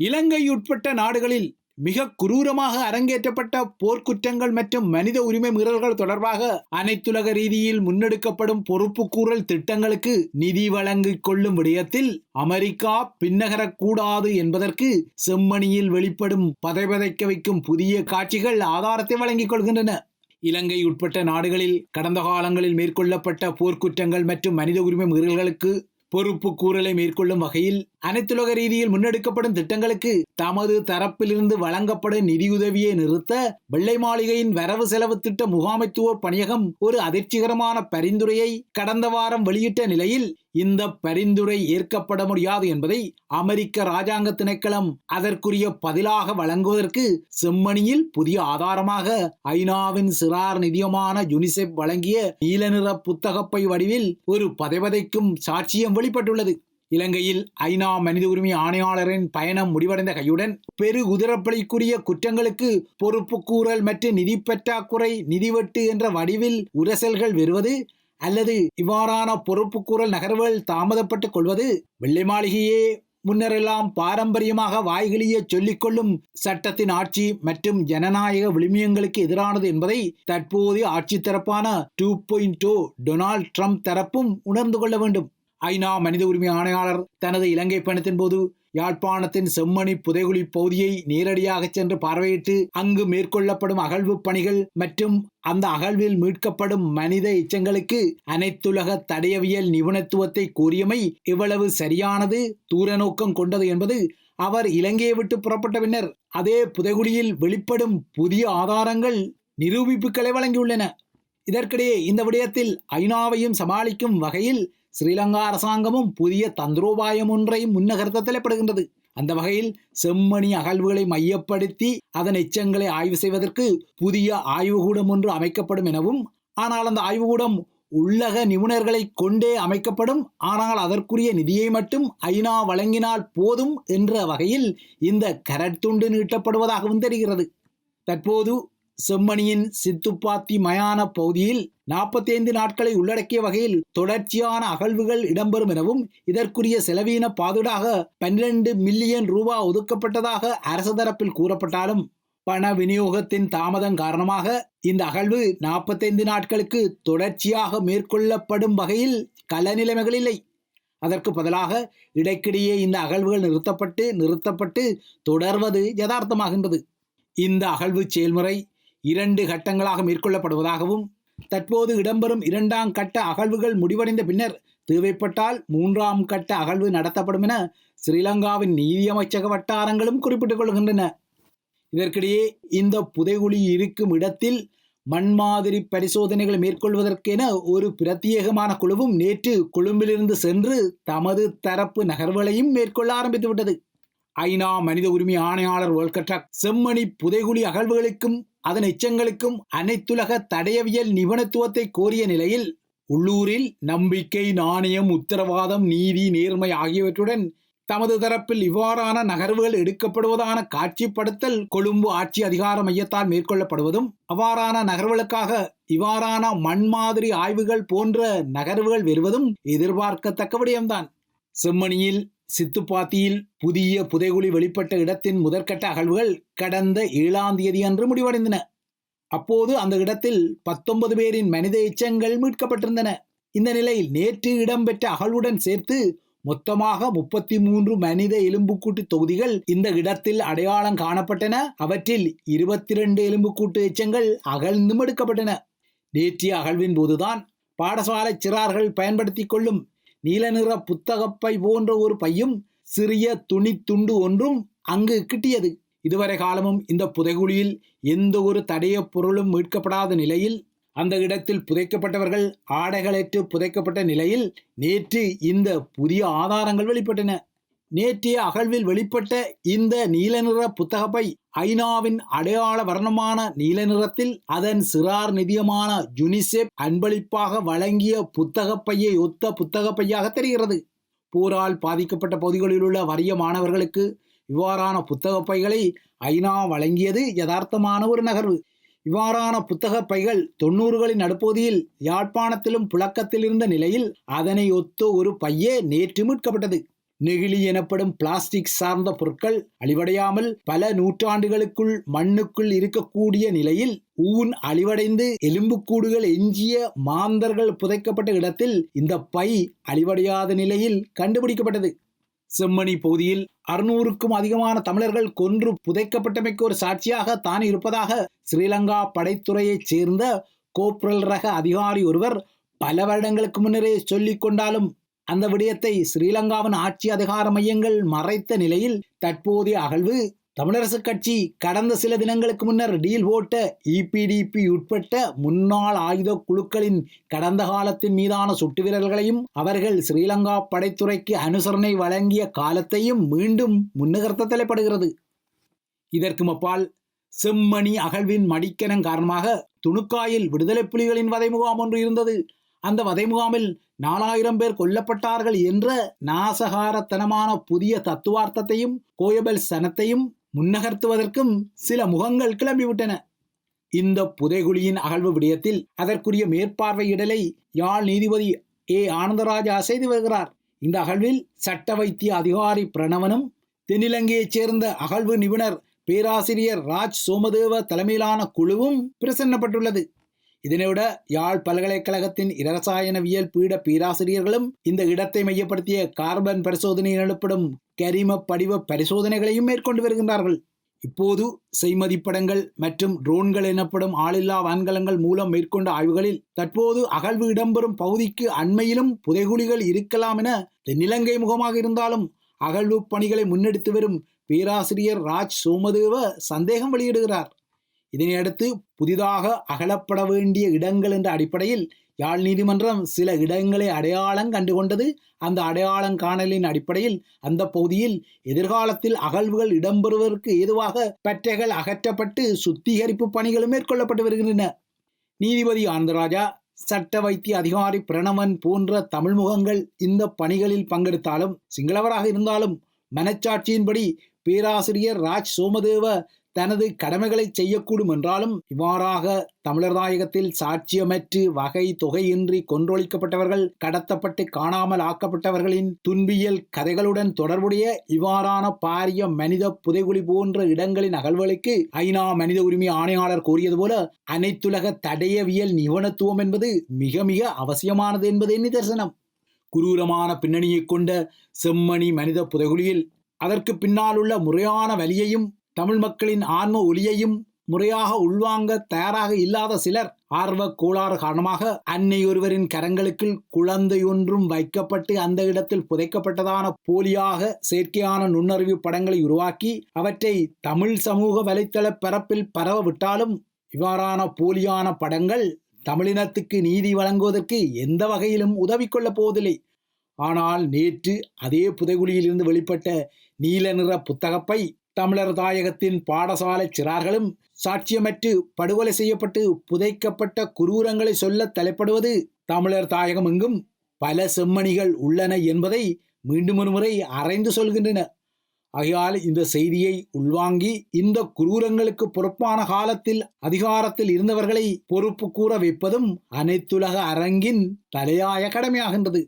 இலங்கை உட்பட்ட நாடுகளில் மிக குரூரமாக அரங்கேற்றப்பட்ட போர்க்குற்றங்கள் மற்றும் மனித உரிமை மீறல்கள் தொடர்பாக அனைத்துலக ரீதியில் முன்னெடுக்கப்படும் பொறுப்புக்கூறல் திட்டங்களுக்கு நிதி வழங்கிக் கொள்ளும் விடயத்தில் அமெரிக்கா பின்னகரக்கூடாது என்பதற்கு செம்மணியில் வெளிப்படும் பதைபதைக்க வைக்கும் புதிய காட்சிகள் ஆதாரத்தை வழங்கிக் கொள்கின்றன. இலங்கை உட்பட்ட நாடுகளில் கடந்த காலங்களில் மேற்கொள்ளப்பட்ட போர்க்குற்றங்கள் மற்றும் மனித உரிமை மீறல்களுக்கு பொறுப்பு கூறலை மேற்கொள்ளும் வகையில் அனைத்துலக ரீதியில் முன்னெடுக்கப்படும் திட்டங்களுக்கு தமது தரப்பிலிருந்து வழங்கப்படும் நிதியுதவியை நிறுத்த வெள்ளை மாளிகையின் வரவு செலவு திட்ட முகாமைத்துவ பணியகம் ஒரு அதிர்ச்சிகரமான பரிந்துரையை கடந்த வாரம் வெளியிட்ட நிலையில் இந்த பரிந்துரை ஏற்கப்பட முடியாது என்பதை அமெரிக்க ராஜாங்க திணைக்களம் அதற்குரிய பதிலாக வழங்குவதற்கு செம்மணியில் புதிய ஆதாரமாக ஐநாவின் சிறார் நிதியமான யுனிசெப் வழங்கிய நீல நிற புத்தகப்பை வடிவில் ஒரு பதைவதைக்கும் சாட்சியம் வெளிப்பட்டுள்ளது. இலங்கையில் ஐநா மனித உரிமை ஆணையாளரின் பயணம் முடிவடைந்த கையுடன் பெரு குதிரப்பலிக்குரிய குற்றங்களுக்கு பொறுப்பு கூறல் மற்றும் நிதி பற்றாக்குறை நிதிவெட்டு என்ற வடிவில் உரசல்கள் வருவது அல்லது இவ்வாறான பொறுப்பு கூறல் நகர்வுகள் தாமதப்பட்டுக் கொள்வது வெள்ளை மாளிகையே முன்னரெல்லாம் பாரம்பரியமாக வாய்களிய சொல்லிக்கொள்ளும் சட்டத்தின் ஆட்சி மற்றும் ஜனநாயக விளிமியங்களுக்கு எதிரானது என்பதை தற்போதைய ஆட்சி தரப்பான டூ பாயிண்ட் டொனால்ட் ட்ரம்ப் தரப்பும் உணர்ந்து கொள்ள வேண்டும். ஐநா மனித உரிமை ஆணையாளர் தனது இலங்கை பயணத்தின் போது யாழ்ப்பாணத்தின் செம்மணி புதைகுழி பகுதியை நேரடியாக சென்று பார்வையிட்டு அங்கு மேற்கொள்ளப்படும் அகழ்வு பணிகள் மற்றும் அந்த அகழ்வில் மீட்கப்படும் மனித எச்சங்களுக்கு அனைத்துலக தடயவியல் நிபுணத்துவத்தை கூறியமை இவ்வளவு சரியானது தூர நோக்கம் கொண்டது என்பது அவர் இலங்கையை விட்டு புறப்பட்ட பின்னர் அதே புதைகுழியில் வெளிப்படும் புதிய ஆதாரங்கள் நிரூபிப்புகளை வழங்கியுள்ளன. இதற்கிடையே இந்த விடயத்தில் ஐநாவையும் சமாளிக்கும் வகையில் ஸ்ரீலங்கா அரசாங்கமும் புதிய தந்திரோபாயம் ஒன்றை முன்னகர்த்த தலைப்படுகின்றது அந்த வகையில் செம்மணி அகழ்வுகளை மையப்படுத்தி அதன் எச்சங்களை ஆய்வு செய்வதற்கு புதிய ஆய்வுகூடம் ஒன்று அமைக்கப்படும் எனவும் ஆனால் அந்த ஆய்வுகூடம் உள்ளக நிபுணர்களை கொண்டே அமைக்கப்படும் ஆனால் அதற்குரிய நிதியை மட்டும் ஐநா வழங்கினால் போதும் என்ற வகையில் இந்த கரட்டுண்டு நீட்டப்படுவதாகவும் தெரிகிறது. தற்போது செம்மணியின் சித்துப்பாத்தி மயான பகுதியில் நாற்பத்தி ஐந்து நாட்களை உள்ளடக்கிய வகையில் தொடர்ச்சியான அகழ்வுகள் இடம்பெறும் எனவும் இதற்குரிய செலவீன பாதுடாக பன்னிரண்டு மில்லியன் ரூபாய் ஒதுக்கப்பட்டதாக அரசு தரப்பில் கூறப்பட்டாலும் பண விநியோகத்தின் தாமதம் காரணமாக இந்த அகழ்வு நாற்பத்தைந்து நாட்களுக்கு தொடர்ச்சியாக மேற்கொள்ளப்படும் வகையில் கல நிலைமைகள் இல்லை. அதற்கு பதிலாக இடைக்கிடையே இந்த அகழ்வுகள் நிறுத்தப்பட்டு நிறுத்தப்பட்டு தொடர்வது யதார்த்தமாகின்றது. இந்த அகழ்வு செயல்முறை இரண்டு கட்டங்களாக மேற்கொள்ளப்படுவதாகவும் தற்போது இடம்பெறும் இரண்டாம் கட்ட அகழ்வுகள் முடிவடைந்த பின்னர் தேவைப்பட்டால் மூன்றாம் கட்ட அகழ்வு நடத்தப்படும் என ஸ்ரீலங்காவின் நீதியமைச்சக வட்டாரங்களும் குறிப்பிட்டுக் கொள்கின்றன. இதற்கிடையே இந்த புதைகுழி இருக்கும் இடத்தில் மண் மாதிரி பரிசோதனைகளை மேற்கொள்வதற்கென ஒரு பிரத்யேகமான குழுவும் நேற்று கொழும்பிலிருந்து சென்று தமது தரப்பு நகர்வுகளையும் மேற்கொள்ள ஆரம்பித்துவிட்டது. ஐநா மனித உரிமை ஆணையாளர் வேல்கட்ராக் செம்மணி புதைகுழி அகழ்வுகளுக்கும் அதன் எச்சங்களுக்கும் அனைத்துலக தடயவியல் நிபுணத்துவத்தை கோரிய நிலையில் உள்ளூரில் நம்பிக்கை நாணயம் உத்தரவாதம் நீதி நேர்மை ஆகியவற்றுடன் தமது தரப்பில் இவ்வாறான நகர்வுகள் எடுக்கப்படுவதான காட்சிப்படுத்தல் கொழும்பு ஆட்சி அதிகார மையத்தால் மேற்கொள்ளப்படுவதும் அவ்வாறான நகர்வுகளுக்காக இவ்வாறான மண் மாதிரி ஆய்வுகள் போன்ற நகர்வுகள் வருவதும் எதிர்பார்க்கத்தக்க விடயம்தான் செம்மணியில் சித்துப்பாத்தியில் புதிய புதைகுழி வெளிப்பட்ட இடத்தின் முதற்கட்ட அகழ்வுகள் கடந்த ஏழாம் தேதி அன்று முடிவடைந்தன. அப்போது அந்த இடத்தில் பத்தொன்பது பேரின் மனித எச்சங்கள் மீட்கப்பட்டிருந்தன. இந்த நிலையில் நேற்று இடம்பெற்ற அகழ்வுடன் சேர்த்து மொத்தமாக முப்பத்தி மூன்று மனித எலும்புக்கூட்டு தொகுதிகள் இந்த இடத்தில் அடையாளம் காணப்பட்டன. அவற்றில் இருபத்தி இரண்டு எலும்புக்கூட்டு எச்சங்கள் அகழ்ந்தும் எடுக்கப்பட்டன. நேற்றைய அகழ்வின் போதுதான் பாடசாலை சிறார்கள் பயன்படுத்திக் கொள்ளும் நீல நிற புத்தகப்பை போன்ற ஒரு பையும் சிறிய துணி துண்டு ஒன்றும் அங்கு கிட்டியது. இதுவரை காலமும் இந்த புதைகுழியில் எந்த ஒரு தடைய பொருளும் மீட்கப்படாத நிலையில் அந்த இடத்தில் புதைக்கப்பட்டவர்கள் ஆடைகளேற்று புதைக்கப்பட்ட நிலையில் நேற்று இந்த புதிய ஆதாரங்கள் வெளிப்பட்டன. நேற்றைய அகழ்வில் வெளிப்பட்ட இந்த நீல நிற புத்தகப்பை ஐநாவின் அடையாள வர்ணமான நீல நிறத்தில் அதன் சிறார் நிதியமான யுனிசெப் அன்பளிப்பாக வழங்கிய புத்தகப்பையை ஒத்த புத்தகப்பையாக தெரிகிறது. போரால் பாதிக்கப்பட்ட பகுதிகளில் உள்ள வறிய மாணவர்களுக்கு இவ்வாறான புத்தகப்பைகளை ஐநா வழங்கியது யதார்த்தமான ஒரு நகர்வு. இவ்வாறான புத்தக பைகள் தொண்ணூறுகளின் நடுப்பகுதியில் யாழ்ப்பாணத்திலும் புழக்கத்தில் இருந்த நிலையில் அதனை ஒத்த ஒரு பையே நேற்று மீட்கப்பட்டது. நெகிழி எனப்படும் பிளாஸ்டிக் சார்ந்த பொருட்கள் அழிவடையாமல் பல நூற்றாண்டுகளுக்குள் மண்ணுக்குள் இருக்கக்கூடிய நிலையில் ஊன் அழிவடைந்து எலும்புக்கூடுகள் எஞ்சிய மாந்தர்கள் புதைக்கப்பட்ட இடத்தில் இந்த பை அழிவடையாத நிலையில் கண்டுபிடிக்கப்பட்டது. செம்மணி பகுதியில் அறுநூறுக்கும் அதிகமான தமிழர்கள் கொன்று புதைக்கப்பட்டமைக்கு ஒரு சாட்சியாக தான் இருப்பதாக ஸ்ரீலங்கா படைத்துறையைச் சேர்ந்த கோப்ரல் ரக அதிகாரி ஒருவர் பல வருடங்களுக்கு முன்னரே சொல்லிக் கொண்டாலும் அந்த விடயத்தை ஸ்ரீலங்காவின் ஆட்சி அதிகார மையங்கள் மறைத்த நிலையில் தற்போதைய அகழ்வு தமிழரசுக் கட்சி கடந்த சில தினங்களுக்கு முன்னர் டீல் போட்ட இபிடிபி உட்பட்ட முன்னாள் ஆயுத குழுக்களின் கடந்த காலத்தின் மீதான சுட்டு வீரர்களையும் அவர்கள் ஸ்ரீலங்கா படைத்துறைக்கு அனுசரணை வழங்கிய காலத்தையும் மீண்டும் முன்னுகர்த்த தலைப்படுகிறது இதற்கு அப்பால் செம்மணி அகழ்வின் மடிக்கணம் காரணமாக துணுக்காயில் விடுதலை புலிகளின் வதை முகாம் ஒன்று இருந்தது. அந்த வதை முகாமில் நாலாயிரம் பேர் கொல்லப்பட்டார்கள் என்ற நாசகாரத்தனமான புதிய தத்துவார்த்தத்தையும் கோயபல் சனத்தையும் முன்னகர்த்துவதற்கும் சில முகங்கள் கிளம்பிவிட்டன. இந்த புதைகுழியின் அகழ்வு விடயத்தில் அதற்குரிய மேற்பார்வையிடலை யாழ் நீதிபதி ஏ. ஆனந்தராஜா செய்து வருகிறார். இந்த அகழ்வில் சட்ட வைத்திய அதிகாரி பிரணவனும் தென்னிலங்கையைச் சேர்ந்த அகழ்வு நிபுணர் பேராசிரியர் ராஜ் சோமதேவ தலைமையிலான குழுவும் பிரசன்னப்பட்டுள்ளது. இதனைவிட யாழ் பல்கலைக்கழகத்தின் இரசாயனவியல் பீட பேராசிரியர்களும் இந்த இடத்தை மையப்படுத்திய கார்பன் பரிசோதனை எனப்படும் கரிம படிவ பரிசோதனைகளையும் மேற்கொண்டு வருகின்றார்கள். இப்போது செய்மதிப்படங்கள் மற்றும் ட்ரோன்கள் எனப்படும் ஆளில்லா வான்கலங்கள் மூலம் மேற்கொண்ட ஆய்வுகளில் தற்போது அகழ்வு இடம்பெறும் பகுதிக்கு அண்மையிலும் புதைகுழிகள் இருக்கலாம் என தென்னிலங்கை முகமாக இருந்தாலும் அகழ்வு பணிகளை முன்னெடுத்து வரும் பேராசிரியர் ராஜ் சோமதேவ சந்தேகம் வெளியிடுகிறார். இதனையடுத்து புதிதாக அகலப்பட வேண்டிய இடங்கள் என்ற அடிப்படையில் யாழ் நீதிமன்றம் சில இடங்களை அடையாளம் கண்டுகொண்டது. அந்த அடையாளம் காணலின் அடிப்படையில் அந்த பகுதியில் எதிர்காலத்தில் அகழ்வுகள் இடம்பெறுவதற்கு ஏதுவாக பற்றைகள் அகற்றப்பட்டு சுத்திகரிப்பு பணிகளும் மேற்கொள்ளப்பட்டு வருகின்றன. நீதிபதி ஆனந்தராஜா சட்ட வைத்திய அதிகாரி பிரணவன் போன்ற தமிழ் முகங்கள் இந்த பணிகளில் பங்கெடுத்தாலும் சிங்களவராக இருந்தாலும் மனச்சாட்சியின்படி பேராசிரியர் ராஜ் சோமதேவ தனது கடமைகளை செய்யக்கூடும் என்றாலும் இவ்வாறாக தமிழர் தாயகத்தில் சாட்சியமற்று வகை தொகையின்றி கொன்றொழிக்கப்பட்டவர்கள் கடத்தப்பட்டு காணாமல் ஆக்கப்பட்டவர்களின் துன்பியல் கதைகளுடன் தொடர்புடைய இவ்வாறான பாரிய மனித புதைகுழி போன்ற இடங்களின் அகழ்வுகளுக்கு ஐநா மனித உரிமை ஆணையாளர் கூறியது போல அனைத்துலக தடயவியல் நிபுணத்துவம் என்பது மிக மிக அவசியமானது என்பதே நிதர்சனம். குரூரமான பின்னணியைக் கொண்ட செம்மணி மனித புதைகுழியில் அதற்கு பின்னால் உள்ள முறையான வலியையும் தமிழ் மக்களின் ஆன்ம ஒளியையும் முறையாக உள்வாங்க தயாராக இல்லாத சிலர் ஆர்வ கோளாறு காரணமாக அன்னை ஒருவரின் கரங்களுக்குள் குழந்தை ஒன்றும் வைக்கப்பட்டு அந்த இடத்தில் புதைக்கப்பட்டதான போலியாக செயற்கையான நுண்ணறிவு படங்களை உருவாக்கி அவற்றை தமிழ் சமூக வலைத்தள பரப்பில் பரவ விட்டாலும் இவ்வாறான போலியான படங்கள் தமிழினத்துக்கு நீதி வழங்குவதற்கு எந்த வகையிலும் உதவி கொள்ளப் போவதில்லை. ஆனால் நேற்று அதே புதைகுழியிலிருந்து வெளிப்பட்ட நீல நிற புத்தகப்பை தமிழர் தாயகத்தின் பாடசாலை சிறார்களும் சாட்சியமற்று படுகொலை செய்யப்பட்டு புதைக்கப்பட்ட குரூரங்களை சொல்ல தலைப்படுவது தமிழர் தாயகம் எங்கும் பல செம்மணிகள் உள்ளன என்பதை மீண்டும் ஒரு முறை அறைந்து சொல்கின்றன. ஆகையால் இந்த செய்தியை உள்வாங்கி இந்த குரூரங்களுக்கு பொறுப்பான காலத்தில் அதிகாரத்தில் இருந்தவர்களை பொறுப்பு கூற வைப்பதும் அனைத்துலக அரங்கின் தலையாய கடமையாகின்றது.